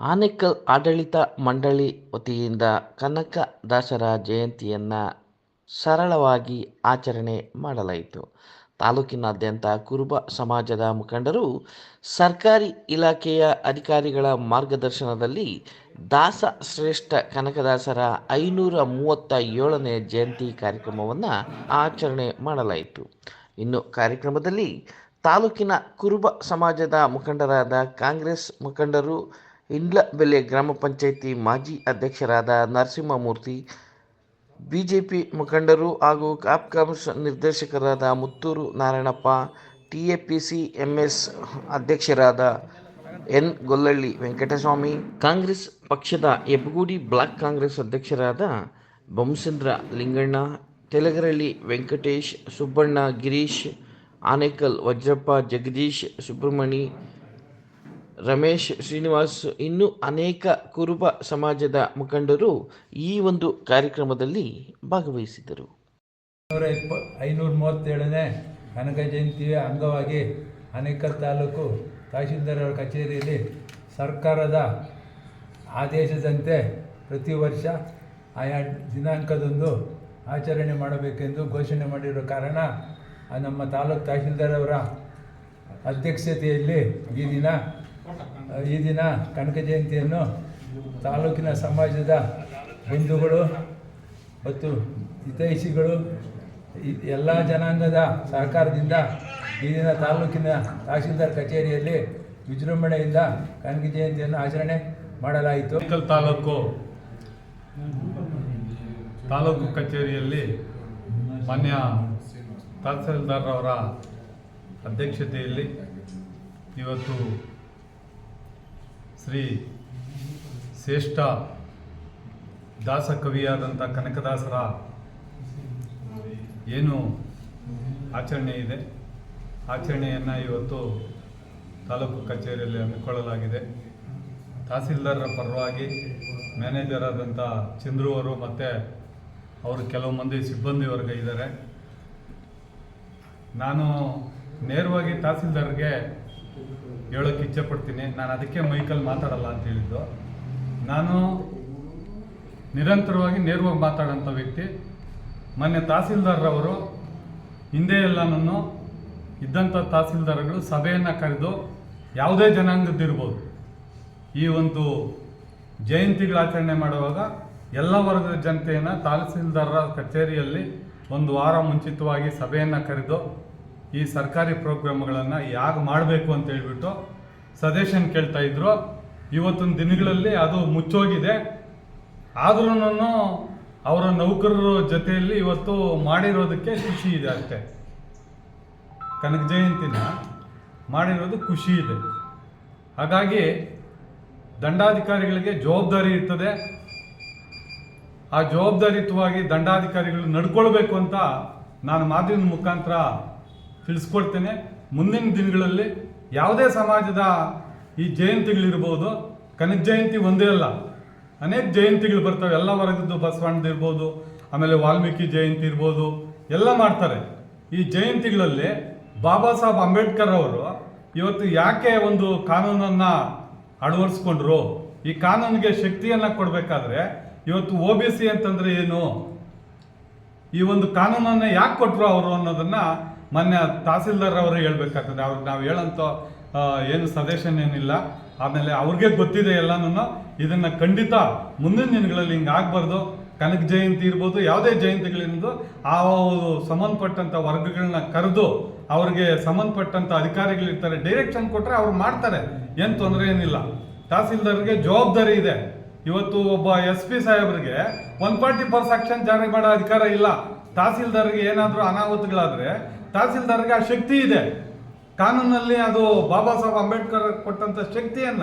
ಆನೇಕಲ್ ಆಡಳಿತ ಮಂಡಳಿ ವತಿಯಿಂದ ಕನಕದಾಸರ ಜಯಂತಿಯನ್ನು ಸರಳವಾಗಿ ಆಚರಣೆ ಮಾಡಲಾಯಿತು. ತಾಲೂಕಿನಾದ್ಯಂತ ಕುರುಬ ಸಮಾಜದ ಮುಖಂಡರು ಸರ್ಕಾರಿ ಇಲಾಖೆಯ ಅಧಿಕಾರಿಗಳ ಮಾರ್ಗದರ್ಶನದಲ್ಲಿ ದಾಸ ಶ್ರೇಷ್ಠ ಕನಕದಾಸರ ಐನೂರ ಮೂವತ್ತ ಏಳನೇ ಜಯಂತಿ ಕಾರ್ಯಕ್ರಮವನ್ನು ಆಚರಣೆ ಮಾಡಲಾಯಿತು. ಇನ್ನು ಕಾರ್ಯಕ್ರಮದಲ್ಲಿ ತಾಲೂಕಿನ ಕುರುಬ ಸಮಾಜದ ಮುಖಂಡರಾದ ಕಾಂಗ್ರೆಸ್ ಮುಖಂಡರು ಇಂಡ್ಲಬೆಲೆ ಗ್ರಾಮ ಪಂಚಾಯಿತಿ ಮಾಜಿ ಅಧ್ಯಕ್ಷರಾದ ನರಸಿಂಹಮೂರ್ತಿ, ಬಿಜೆಪಿ ಮುಖಂಡರು ಹಾಗೂ ಕಾಪ್ಕಾಮ್ಸ್ ನಿರ್ದೇಶಕರಾದ ಮುತ್ತೂರು ನಾರಾಯಣಪ್ಪ, ಟಿಎಪಿಸಿ ಎಂಎಸ್ ಅಧ್ಯಕ್ಷರಾದ ಎನ್ ಗೊಲ್ಲಳ್ಳಿ ವೆಂಕಟಸ್ವಾಮಿ, ಕಾಂಗ್ರೆಸ್ ಪಕ್ಷದ ಎಬ್ಗೂಡಿ ಬ್ಲಾಕ್ ಕಾಂಗ್ರೆಸ್ ಅಧ್ಯಕ್ಷರಾದ ಬೊಮ್ಮಸಂದ್ರ ಲಿಂಗಣ್ಣ, ತೆಲಗರಳ್ಳಿ ವೆಂಕಟೇಶ್, ಸುಬ್ಬಣ್ಣ ಗಿರೀಶ್, ಆನೇಕಲ್ ವಜ್ರಪ್ಪ ಜಗದೀಶ್ ಸುಬ್ರಹ್ಮಣಿ ರಮೇಶ್ ಶ್ರೀನಿವಾಸ್ ಇನ್ನೂ ಅನೇಕ ಕುರುಬ ಸಮಾಜದ ಮುಖಂಡರು ಈ ಒಂದು ಕಾರ್ಯಕ್ರಮದಲ್ಲಿ ಭಾಗವಹಿಸಿದರು ಐನೂರ ಮೂವತ್ತೇಳನೇ ಕನಕ ಜಯಂತಿಯ ಅಂಗವಾಗಿ ಅನೇಕ ತಾಲೂಕು ತಹಶೀಲ್ದಾರ್ ಅವರ ಕಚೇರಿಯಲ್ಲಿ ಸರ್ಕಾರದ ಆದೇಶದಂತೆ ಪ್ರತಿ ವರ್ಷ ಆಯಾ ದಿನಾಂಕದಂದು ಆಚರಣೆ ಮಾಡಬೇಕೆಂದು ಘೋಷಣೆ ಮಾಡಿರೋ ಕಾರಣ ನಮ್ಮ ತಾಲೂಕು ತಹಶೀಲ್ದಾರ್ ಅವರ ಅಧ್ಯಕ್ಷತೆಯಲ್ಲಿ ಈ ದಿನ ಈ ದಿನ ಕನಕ ಜಯಂತಿಯನ್ನು ತಾಲೂಕಿನ ಸಮಾಜದ ಬಂಧುಗಳು ಮತ್ತು ಹಿತೈಷಿಗಳು ಎಲ್ಲ ಜನಾಂಗದ ಸಹಕಾರದಿಂದ ಈ ದಿನ ತಾಲೂಕಿನ ತಹಶೀಲ್ದಾರ್ ಕಚೇರಿಯಲ್ಲಿ ವಿಜೃಂಭಣೆಯಿಂದ ಕನಕ ಜಯಂತಿಯನ್ನು ಆಚರಣೆ ಮಾಡಲಾಯಿತು. ತಾಲೂಕು ತಾಲೂಕು ಕಚೇರಿಯಲ್ಲಿ ಮಾನ್ಯ ತಹಸೀಲ್ದಾರ್ ಅವರ ಅಧ್ಯಕ್ಷತೆಯಲ್ಲಿ ಇವತ್ತು ಶ್ರೀ ಶ್ರೇಷ್ಠ ದಾಸ ಕವಿಯಾದಂಥ ಕನಕದಾಸರ ಏನು ಆಚರಣೆ ಇದೆ? ಆಚರಣೆಯನ್ನು ಇವತ್ತು ತಾಲೂಕು ಕಚೇರಿಯಲ್ಲಿ ಹಮ್ಮಿಕೊಳ್ಳಲಾಗಿದೆ. ತಹಸೀಲ್ದಾರರ ಪರವಾಗಿ ಮ್ಯಾನೇಜರ್ ಆದಂಥ ಚಂದ್ರುವರು ಮತ್ತು ಅವರು ಕೆಲವು ಮಂದಿ ಸಿಬ್ಬಂದಿ ವರ್ಗ ಇದ್ದಾರೆ. ನಾನು ನೇರವಾಗಿ ತಹಸೀಲ್ದಾರ್ಗೆ ಹೇಳೋಕ್ಕೆ ಇಚ್ಛೆಪಡ್ತೀನಿ. ನಾನು ಅದಕ್ಕೆ ಮೈಕಲ್ಲಿ ಮಾತಾಡಲ್ಲ ಅಂತ ಹೇಳಿದ್ದು. ನಾನು ನಿರಂತರವಾಗಿ ನೇರವಾಗಿ ಮಾತಾಡೋಂಥ ವ್ಯಕ್ತಿ. ಮೊನ್ನೆ ತಹಸೀಲ್ದಾರ್ರವರು ಹಿಂದೆ ಎಲ್ಲನೂ ಇದ್ದಂಥ ತಹಸೀಲ್ದಾರ್ಗಳು ಸಭೆಯನ್ನು ಕರೆದು ಯಾವುದೇ ಜನಾಂಗದ್ದಿರ್ಬೋದು. ಈ ಒಂದು ಜಯಂತಿಗಳ ಆಚರಣೆ ಮಾಡುವಾಗ ಎಲ್ಲ ವರ್ಗದ ಜನತೆಯನ್ನು ತಹಸೀಲ್ದಾರರ ಕಚೇರಿಯಲ್ಲಿ ಒಂದು ವಾರ ಮುಂಚಿತವಾಗಿ ಸಭೆಯನ್ನು ಕರೆದು ಈ ಸರ್ಕಾರಿ ಪ್ರೋಗ್ರಾಮ್ಗಳನ್ನು ಯಾಕೆ ಮಾಡಬೇಕು ಅಂತ ಹೇಳ್ಬಿಟ್ಟು ಸಜೆಷನ್ ಕೇಳ್ತಾ ಇದ್ರು. ಇವತ್ತಿನ ದಿನಗಳಲ್ಲಿ ಅದು ಮುಚ್ಚೋಗಿದೆ. ಆದ್ರೂ ಅವರ ನೌಕರರ ಜೊತೆಯಲ್ಲಿ ಇವತ್ತು ಮಾಡಿರೋದಕ್ಕೆ ಖುಷಿ ಇದೆ ಅಷ್ಟೆ. ಕನಕ ಜಯಂತಿನ ಮಾಡಿರೋದು ಖುಷಿ ಇದೆ. ಹಾಗಾಗಿ ದಂಡಾಧಿಕಾರಿಗಳಿಗೆ ಜವಾಬ್ದಾರಿ ಇರ್ತದೆ. ಆ ಜವಾಬ್ದಾರಿಯುತವಾಗಿ ದಂಡಾಧಿಕಾರಿಗಳು ನಡ್ಕೊಳ್ಬೇಕು ಅಂತ ನಾನು ಮಾತಿನ ಮುಖಾಂತರ ತಿಳಿಸ್ಕೊಡ್ತೇನೆ. ಮುಂದಿನ ದಿನಗಳಲ್ಲಿ ಯಾವುದೇ ಸಮಾಜದ ಈ ಜಯಂತಿಗಳಿರ್ಬೋದು, ಕನಕ ಜಯಂತಿ ಒಂದೇ ಅಲ್ಲ, ಅನೇಕ ಜಯಂತಿಗಳು ಬರ್ತವೆ. ಎಲ್ಲ ವರ್ಗದ್ದು ಬಸವಣ್ಣದು ಇರ್ಬೋದು, ಆಮೇಲೆ ವಾಲ್ಮೀಕಿ ಜಯಂತಿ ಇರ್ಬೋದು, ಎಲ್ಲ ಮಾಡ್ತಾರೆ. ಈ ಜಯಂತಿಗಳಲ್ಲಿ ಬಾಬಾ ಸಾಹೇಬ್ ಅಂಬೇಡ್ಕರ್ ಅವರು ಇವತ್ತು ಯಾಕೆ ಒಂದು ಕಾನೂನನ್ನು ಅಳವಡಿಸ್ಕೊಂಡ್ರು? ಈ ಕಾನೂನಿಗೆ ಶಕ್ತಿಯನ್ನು ಕೊಡಬೇಕಾದ್ರೆ ಇವತ್ತು ಒ ಬಿ ಸಿ ಅಂತಂದರೆ ಏನು? ಈ ಒಂದು ಕಾನೂನನ್ನು ಯಾಕೆ ಕೊಟ್ಟರು ಅವರು ಅನ್ನೋದನ್ನ ಮೊನ್ನೆ ತಹಸೀಲ್ದಾರ್ ಅವರು ಹೇಳ್ಬೇಕಾಗ್ತದೆ ಅವ್ರಿಗೆ ನಾವು ಹೇಳೋಂಥ ಏನು ಸಜೆಷನ್ ಏನಿಲ್ಲ. ಆಮೇಲೆ ಅವ್ರಿಗೆ ಗೊತ್ತಿದೆ ಎಲ್ಲನೂ ಇದನ್ನ ಖಂಡಿತ ಮುಂದಿನ ದಿನಗಳಲ್ಲಿ ಹಿಂಗೆ ಆಗಬಾರ್ದು. ಕನಕ ಜಯಂತಿ ಇರ್ಬೋದು, ಯಾವುದೇ ಜಯಂತಿಗಳಿಂದ ಆ ಸಂಬಂಧಪಟ್ಟಂಥ ವರ್ಗಗಳನ್ನ ಕರೆದು ಅವ್ರಿಗೆ ಸಂಬಂಧಪಟ್ಟಂಥ ಅಧಿಕಾರಿಗಳಿರ್ತಾರೆ, ಡೈರೆಕ್ಷನ್ ಕೊಟ್ಟರೆ ಅವ್ರು ಮಾಡ್ತಾರೆ. ಏನು ತೊಂದರೆ ಏನಿಲ್ಲ. ತಹಸೀಲ್ದಾರ್ಗೆ ಜವಾಬ್ದಾರಿ ಇದೆ. ಇವತ್ತು ಒಬ್ಬ ಎಸ್ ಪಿ ಸಾಹೇಬ್ರಿಗೆ ಒನ್ ಫಾರ್ಟಿ ಫೋರ್ ಸೆಕ್ಷನ್ ಜಾರಿ ಮಾಡೋ ಅಧಿಕಾರ ಇಲ್ಲ. ತಹಸೀಲ್ದಾರ್ಗೆ ಏನಾದರೂ ಅನಾಹುತಗಳಾದ್ರೆ ತಹಸೀಲ್ದಾರ್ಗೆ ಆ ಶಕ್ತಿ ಇದೆ. ಕಾನೂನಲ್ಲಿ ಅದು ಬಾಬಾ ಸಾಹೇಬ್ ಅಂಬೇಡ್ಕರ್ ಕೊಟ್ಟಂತ ಶಕ್ತಿಯನ್ನ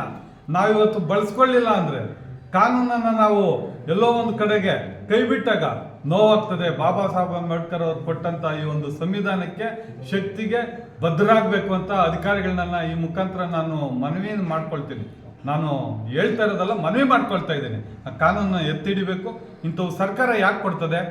ನಾವಿವತ್ತು ಬಳಸ್ಕೊಳ್ಳಿಲ್ಲ ಅಂದ್ರೆ ಕಾನೂನನ್ನ ನಾವು ಎಲ್ಲೋ ಒಂದು ಕಡೆಗೆ ಕೈ ಬಿಟ್ಟಾಗ ನೋವಾಗ್ತದೆ. ಬಾಬಾ ಸಾಹೇಬ್ ಅಂಬೇಡ್ಕರ್ ಅವರು ಕೊಟ್ಟಂತ ಈ ಒಂದು ಸಂವಿಧಾನಕ್ಕೆ ಶಕ್ತಿಗೆ ಬದ್ಧರಾಗಬೇಕು ಅಂತ ಅಧಿಕಾರಿಗಳನ್ನ ಈ ಮುಖಾಂತರ ನಾನು ಮನವಿ ಮಾಡ್ಕೊಳ್ತೀನಿ. ನಾನು ಹೇಳ್ತಾ ಇರೋದಲ್ಲ ಮನವಿ ಮಾಡ್ಕೊಳ್ತಾ ಇದ್ದೀನಿ. ಆ ಕಾನೂನನ್ನ ಎತ್ತಿಡಿಬೇಕು ಇಂಥವು ಸರ್ಕಾರ ಯಾಕೆ ಕೊಡ್ತದೆ?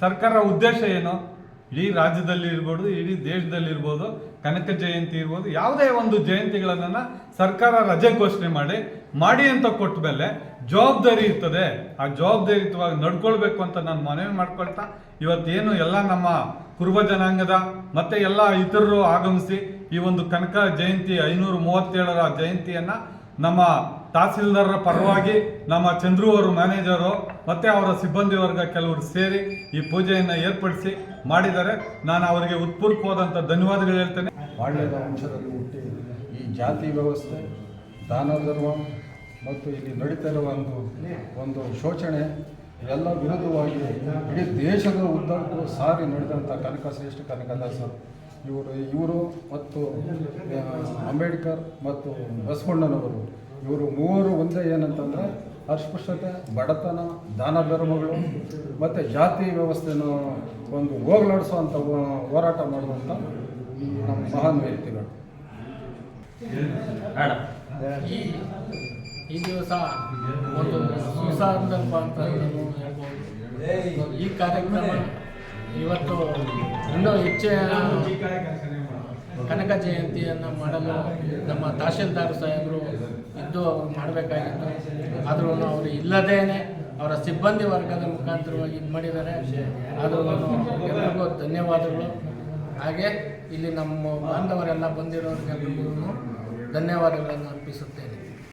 ಸರ್ಕಾರ ಉದ್ದೇಶ ಏನು? ಇಡೀ ರಾಜ್ಯದಲ್ಲಿ ಇರ್ಬೋದು, ಇಡೀ ದೇಶದಲ್ಲಿ ಇರ್ಬೋದು, ಕನಕ ಜಯಂತಿ ಇರ್ಬೋದು, ಯಾವುದೇ ಒಂದು ಜಯಂತಿಗಳನ್ನ ಸರ್ಕಾರ ರಜೆ ಘೋಷಣೆ ಮಾಡಿ ಮಾಡಿ ಅಂತ ಕೊಟ್ಟ ಮೇಲೆ ಜವಾಬ್ದಾರಿ ಇರ್ತದೆ. ಆ ಜವಾಬ್ದಾರಿಯುತವಾಗಿ ನಡ್ಕೊಳ್ಬೇಕು ಅಂತ ನಾನು ಮನವಿ ಮಾಡ್ಕೊಳ್ತಾ, ಇವತ್ತೇನು ಎಲ್ಲ ನಮ್ಮ ಕುರುಬ ಜನಾಂಗದ ಮತ್ತೆ ಎಲ್ಲ ಇತರರು ಆಗಮಿಸಿ ಈ ಒಂದು ಕನಕ ಜಯಂತಿ ಐನೂರ ಮೂವತ್ತೇಳರ ಜಯಂತಿಯನ್ನ ನಮ್ಮ ತಹಸೀಲ್ದಾರರ ಪರವಾಗಿ ನಮ್ಮ ಚಂದ್ರು ಅವರು, ಮ್ಯಾನೇಜರು ಮತ್ತು ಅವರ ಸಿಬ್ಬಂದಿ ವರ್ಗ ಕೆಲವರು ಸೇರಿ ಈ ಪೂಜೆಯನ್ನು ಏರ್ಪಡಿಸಿ ಮಾಡಿದ್ದಾರೆ. ನಾನು ಅವರಿಗೆ ಉತ್ಪೂರ್ವವಾದಂಥ ಧನ್ಯವಾದಗಳು ಹೇಳ್ತೇನೆ. ಬಾಳ್ಯದ ಅಂಶದಲ್ಲಿ ಹುಟ್ಟಿ ಈ ಜಾತಿ ವ್ಯವಸ್ಥೆ, ದಾನ ಧರ್ಮ ಮತ್ತು ಇಲ್ಲಿ ನಡೀತಾ ಇರುವ ಒಂದು ಒಂದು ಶೋಷಣೆ ಎಲ್ಲ ವಿರುದ್ಧವಾಗಿ ಇಡೀ ದೇಶದ ಉದ್ದಕ್ಕೂ ಸಾರಿ ನಡೆದಂಥ ಕನಕಶ್ರೇಷ್ಠ ಕನಕದಾಸರು ಇವರು ಇವರು ಮತ್ತು ಅಂಬೇಡ್ಕರ್ ಮತ್ತು ಬಸವಣ್ಣನವರು ಇವರು ಮೂವರು ಒಂದೇ ಏನಂತಂದ್ರೆ ಅಸ್ಪೃಶ್ಯತೆ, ಬಡತನ, ದಾನ ಧರ್ಮಗಳು ಮತ್ತು ಜಾತಿ ವ್ಯವಸ್ಥೆಯನ್ನು ಒಂದು ಹೋಗ್ಲಾಡಿಸುವಂಥ ಹೋರಾಟ ಮಾಡುವಂಥ ನಮ್ಮ ಮಹಾನ್ ವ್ಯಕ್ತಿಗಳು. ಈ ದಿವಸ ಒಂದು ಅಂತ ಈ ಕಾರ್ಯಕ್ರಮ ಇವತ್ತು ಇನ್ನೂ ಹೆಚ್ಚಿನ ಕನಕ ಜಯಂತಿಯನ್ನು ಮಾಡಲು ನಮ್ಮ ತಹಶೀಲ್ದಾರ್ ಸಾಹೇಬರು ಇದ್ದು ಅವರು ಮಾಡಬೇಕಾಗಿತ್ತು. ಆದ್ರೂ ಅವರು ಇಲ್ಲದೇನೆ ಅವರ ಸಿಬ್ಬಂದಿ ವರ್ಗದ ಮುಖಾಂತರವಾಗಿ ಇದು ಮಾಡಿದ್ದಾರೆ. ಆದ್ರೂ ಎಲ್ಲರಿಗೂ ಧನ್ಯವಾದಗಳು. ಹಾಗೆ ಇಲ್ಲಿ ನಮ್ಮ ಬಾಂಧವರೆಲ್ಲ ಬಂದಿರೋರಿಗೆಲ್ಲರಿಗೂ ಧನ್ಯವಾದಗಳನ್ನು ಅರ್ಪಿಸುತ್ತೇನೆ.